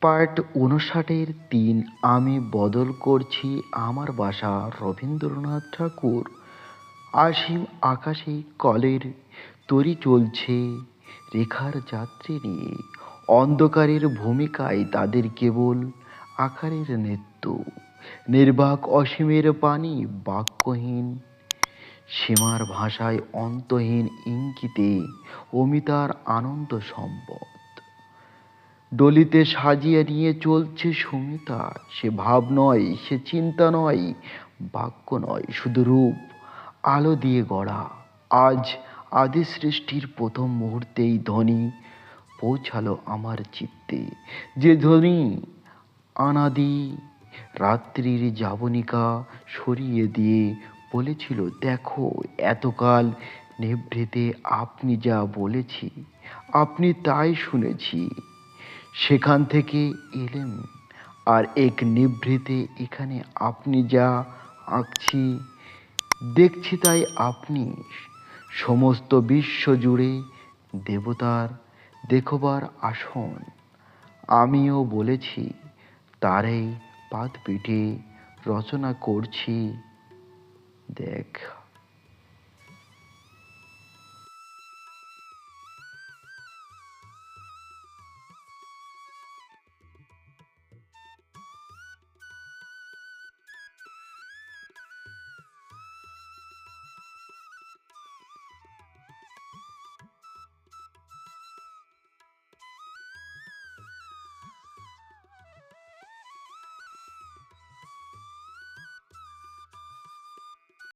Part উনষাটের তিন আমি বদল করছি আমার বাসা রবীন্দ্রনাথ ঠাকুর। আসীম আকাশে কলের তরি চলছে রেখার যাত্রী নিয়ে। অন্ধকারের ভূমিকায় তাদের কেবল আকারের নৃত্য। নির্বাক অসীমের পানি বাক্যহীন, সীমার ভাষায় অন্তহীন ইঙ্গিতে অমিতার আনন্দ সম্পদ। ডলিতে সাজিয়ে নিয়ে চলছে সুমিতা। সে ভাব নয়, সে চিন্তা নয় বাক্য নয়, শুধু রূপ। আলো দিয়ে গড়া। আজ আদি সৃষ্টির প্রথম মুহূর্তেই ধ্বনি পৌঁছালো আমার চিত্তে। যে ধ্বনি আনাদি রাত্রির যাবনিকা সরিয়ে দিয়ে বলেছিল, দেখো, এতকাল নিভৃতে আপনি যা বলেছি, আপনি তাই শুনেছি। সেখান থেকে এলেন। আর এক নিভৃতে এখানে আপনি যা আঁকছি, দেখছি তাই আপনি। সমস্ত বিশ্ব জুড়ে দেবতার দেখবার আসন। আমিও বলেছি, তারই পাদ পিঠে রচনা করছি। দেখ